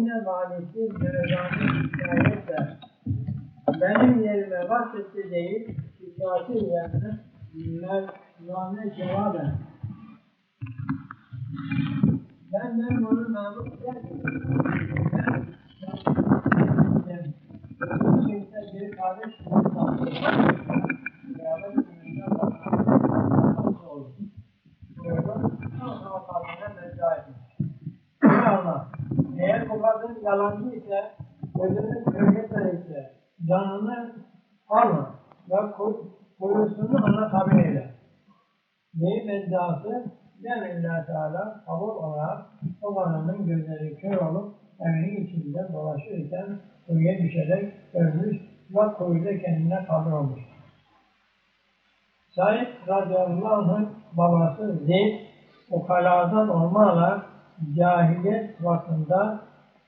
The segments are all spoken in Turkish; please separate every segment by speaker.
Speaker 1: yine valisi Mevla'nın hikayetle benim yerime bahsetti deyip şikayeti yerine Mevla'na cevap ver. Ben ben bunu memur. Ben kimse bir kardeş yalancı ise, gözünü kırgıtlar ise, canını alma ve kuyusunu ona tabi eyle. Neyin meddası? Cemillah Teala kabul olarak o kadının gözleri kör olup evinin içinde dolaşırken kuyuya düşerek ölmüş ve kuyuda kendine kabul olmuş. Said radıyallahu anh'ın babası Zeyd ukaladan olmalar cahiliyet vaktinde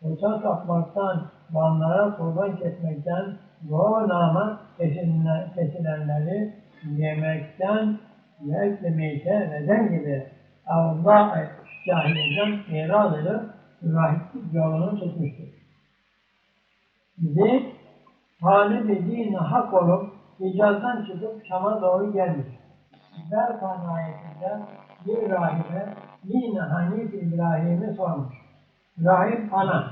Speaker 1: uça sapmaktan, vanlara kurban kesmekten, bu nama kesilenleri yemekten, yeklemeyte neden gibi Allah cahiliyeden iraz edip rahiplik yolunu tutmuştur. Zeyd, talibi hak olup Hicaz'dan çıkıp Şam'a doğru gelmiş. Berkan ayetinde bir rahibe yine Hanif İbrahim'i sormuş. Rahip ana,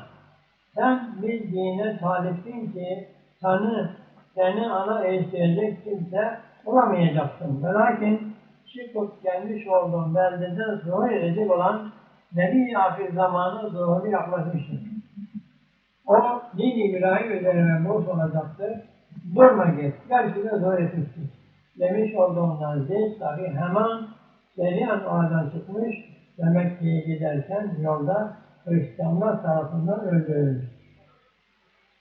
Speaker 1: sen bir dine talipsin ki sana, seni ana eğitirecek kimse bulamayacaksın. Lakin çıkıp gelmiş olduğun beldeden zuhur edecek olan Nebi Afir zamanı zuhuru yaklaşmıştır. O din İbrahim üzerine boş olacaktır. Durma git, gerçi de zuhur etmiştir. Demiş olduğundan Zeyd tabi hemen Seriyan oradan çıkmış ve Mekke'ye giderken yolda Hristiyanlar tarafından öldürülmüş.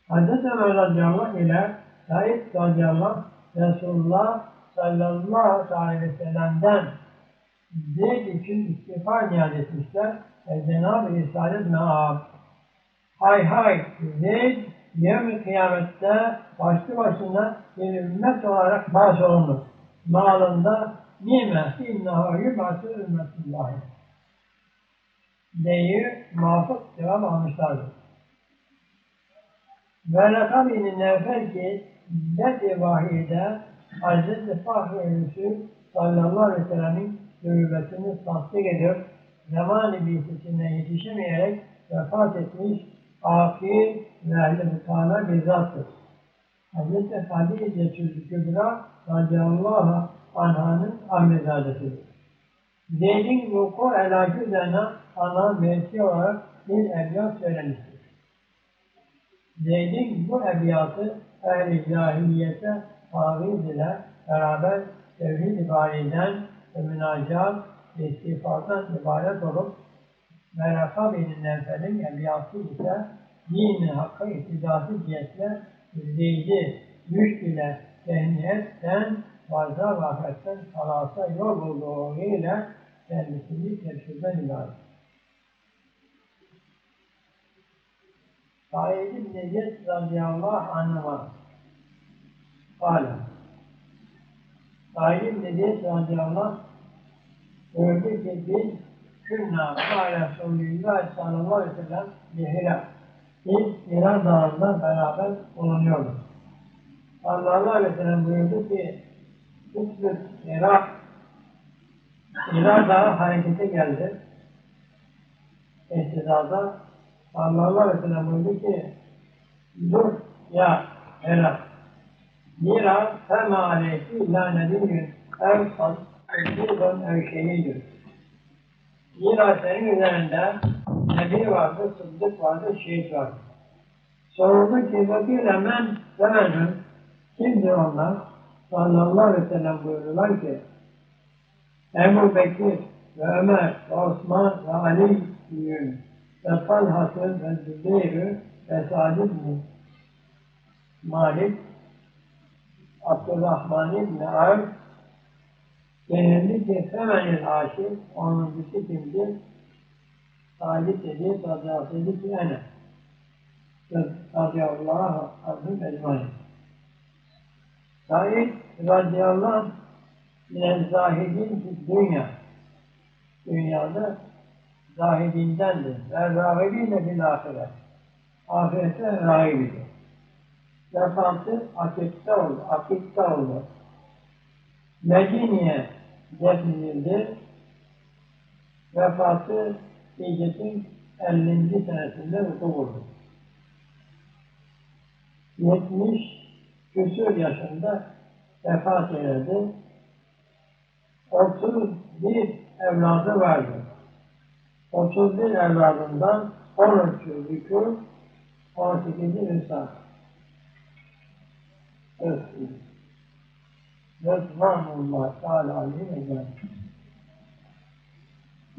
Speaker 1: Hz. Ömer radıyallahu ile Said radıyallahu Resulullah sallallahu aleyhi ve sellem'den Zeyd için istiğfar niyaz etmişler ve Cenab-ı Risalet Me'ab Hay hay Zeyd yarın kıyamette başlı başına bir ümmet olarak baş olunur. Malında nimeti inneha yub'atü ümmetillahi deyi muvafık cevap almışlardır. Ve lekabinin evvel ki Bed-i Vahide Hz. Fahri Resul sallallahu aleyhi ve sellemin nübüvvetini tasdik edip zaman-ı bilgisine yetişemeyerek vefat etmiş akil ve ehl-i mutana bizzattır. Hz. Hadice Çocuk Kübra radıyallahu anhanın ahmezadesidir. Zeyd'in vuku helaki üzerine ana mevki olarak bir ebyat söylemiştir. Zeyd'in bu ebyatı ehl-i cahiliyete taviz ile beraber tevhid ibareden ve münacat ve istiğfardan ibaret olup Meraka bin Nefel'in ebyatı ise din-i hakka iktidası cihetle Zeyd'i müşk ile tehniyetten varza ve ahiretten halasa yol bulduğu ile kendisini teşhirden ibaret. Said ibn Zeyd radıyallahu anh'a Kale Said ibn Zeyd radıyallahu buyurdu ki biz künna ve Resulullah sallallahu aleyhi ve sellem Hira. Biz Hira dağında beraber bulunuyorduk. Sallallahu aleyhi ve sellem buyurdu ki Kutbü Hira Hira dağı harekete geldi. İhtidada ve sellem buyurdu ki dur ya Hira Hira fema aleyki illa nebiyyün ev sadkın ev şehidün Zira senin üzerinde Nebi vardı, Sıddık vardı, Şehit vardı. Soruldu ki vakile men demedin. Kimdir onlar? Sallallahu aleyhi ve sellem buyurdular ki Ebu Bekir ve Ömer ve Osman ve Ali büyüğün ve Talhat'ın ve Zübeyir'i ve Sa'd ibn Malik Abdurrahman ibn Avf Denildi ki Femenil aşık, onuncusu kimdir? Salih dedi, Sadat dedi ki ene. Radiyallahu anhüm ecmain. Said radiyallahu anh minel zahidin dünya. Dünyada zahidindendir. Ve zahidinle bil ahiret. ahirete rahip idi. Vefatı Akik'te oldu. Akik'te oldu. Medine'ye defnedildi. Vefatı Hicret'in 50. senesinde vuku buldu. 70 küsur yaşında vefat eyledi. 31 evladı vardı. 31 evladından 13'ü zükür, 18'i insan. Resmanullah Teala aleyhi ve sellem.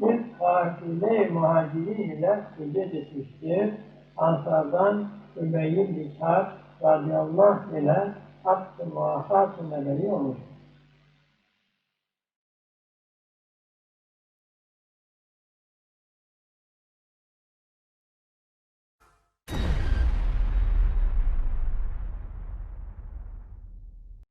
Speaker 1: Bir kafile muhaciri ile hicret etmiştir. Ansardan Ümeyye bin Kâb radıyallahu ile Hakkı medeni olmuştur. you